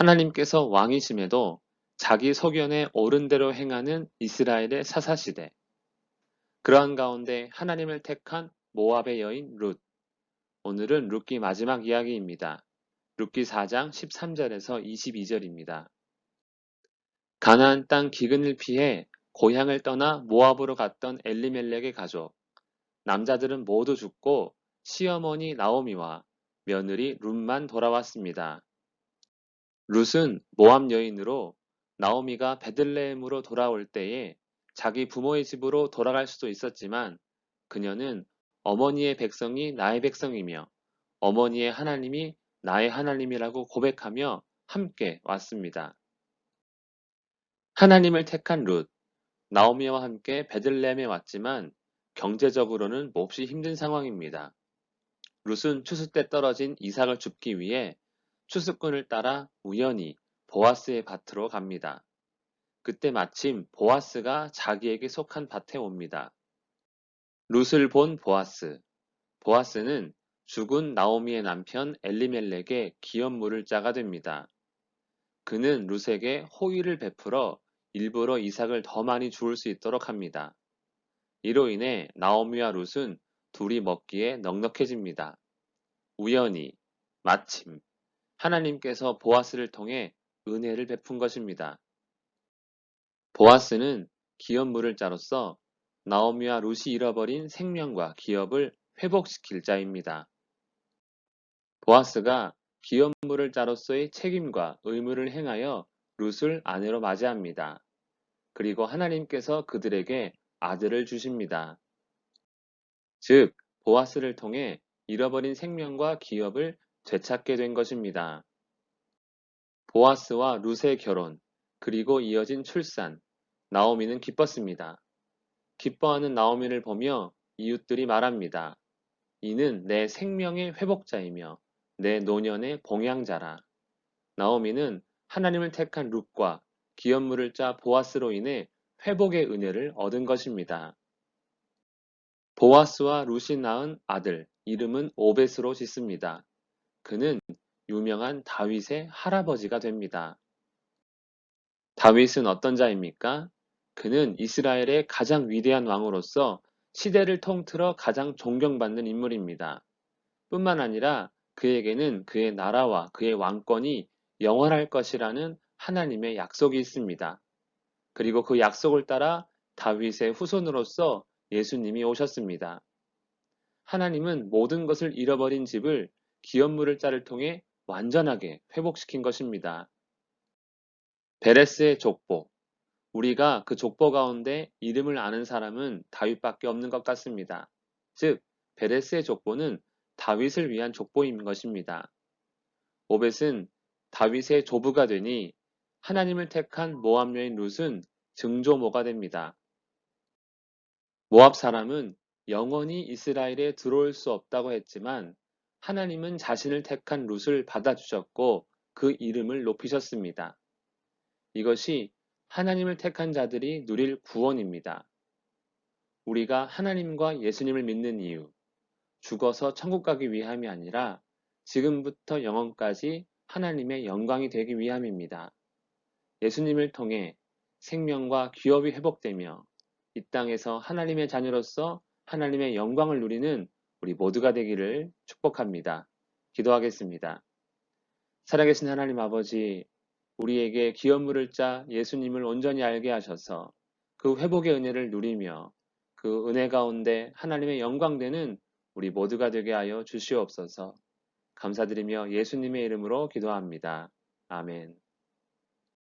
하나님께서 왕이심에도 자기 소견에 옳은 대로 행하는 이스라엘의 사사시대. 그러한 가운데 하나님을 택한 모압의 여인 룻. 오늘은 룻기 마지막 이야기입니다. 룻기 4장 13절에서 22절입니다. 가나안 땅 기근을 피해 고향을 떠나 모압으로 갔던 엘리멜렉의 가족. 남자들은 모두 죽고 시어머니 나오미와 며느리 룻만 돌아왔습니다. 룻은 모압 여인으로 나오미가 베들레헴으로 돌아올 때에 자기 부모의 집으로 돌아갈 수도 있었지만 그녀는 어머니의 백성이 나의 백성이며 어머니의 하나님이 나의 하나님이라고 고백하며 함께 왔습니다. 하나님을 택한 룻, 나오미와 함께 베들레헴에 왔지만 경제적으로는 몹시 힘든 상황입니다. 룻은 추수 때 떨어진 이삭을 줍기 위해 추수꾼을 따라 우연히 보아스의 밭으로 갑니다. 그때 마침 보아스가 자기에게 속한 밭에 옵니다. 룻을 본 보아스. 보아스는 죽은 나오미의 남편 엘리멜렉의 기업 물을 자가 됩니다. 그는 룻에게 호의를 베풀어 일부러 이삭을 더 많이 주울 수 있도록 합니다. 이로 인해 나오미와 룻은 둘이 먹기에 넉넉해집니다. 우연히, 마침, 하나님께서 보아스를 통해 은혜를 베푼 것입니다. 보아스는 기업 물을 자로서 나오미와 룻이 잃어버린 생명과 기업을 회복시킬 자입니다. 보아스가 기업 물을 자로서의 책임과 의무를 행하여 룻을 아내로 맞이합니다. 그리고 하나님께서 그들에게 아들을 주십니다. 즉, 보아스를 통해 잃어버린 생명과 기업을 되찾게 된 것입니다. 보아스와 룻의 결혼, 그리고 이어진 출산, 나오미는 기뻤습니다. 기뻐하는 나오미를 보며 이웃들이 말합니다. 이는 내 생명의 회복자이며 내 노년의 봉양자라. 나오미는 하나님을 택한 룻과 기업물을 짜 보아스로 인해 회복의 은혜를 얻은 것입니다. 보아스와 룻이 낳은 아들, 이름은 오벳으로 짓습니다. 그는 유명한 다윗의 할아버지가 됩니다. 다윗은 어떤 자입니까? 그는 이스라엘의 가장 위대한 왕으로서 시대를 통틀어 가장 존경받는 인물입니다. 뿐만 아니라 그에게는 그의 나라와 그의 왕권이 영원할 것이라는 하나님의 약속이 있습니다. 그리고 그 약속을 따라 다윗의 후손으로서 예수님이 오셨습니다. 하나님은 모든 것을 잃어버린 집을 기업물을 자를 통해 완전하게 회복시킨 것입니다. 베레스의 족보. 우리가 그 족보 가운데 이름을 아는 사람은 다윗밖에 없는 것 같습니다. 즉, 베레스의 족보는 다윗을 위한 족보인 것입니다. 오벳은 다윗의 조부가 되니 하나님을 택한 모압 여인 룻은 증조모가 됩니다. 모압 사람은 영원히 이스라엘에 들어올 수 없다고 했지만 하나님은 자신을 택한 룻을 받아주셨고 그 이름을 높이셨습니다. 이것이 하나님을 택한 자들이 누릴 구원입니다. 우리가 하나님과 예수님을 믿는 이유, 죽어서 천국 가기 위함이 아니라 지금부터 영원까지 하나님의 영광이 되기 위함입니다. 예수님을 통해 생명과 기업이 회복되며 이 땅에서 하나님의 자녀로서 하나님의 영광을 누리는 우리 모두가 되기를 축복합니다. 기도하겠습니다. 살아계신 하나님 아버지, 우리에게 기업물을 짜 예수님을 온전히 알게 하셔서 그 회복의 은혜를 누리며 그 은혜 가운데 하나님의 영광되는 우리 모두가 되게 하여 주시옵소서 감사드리며 예수님의 이름으로 기도합니다. 아멘.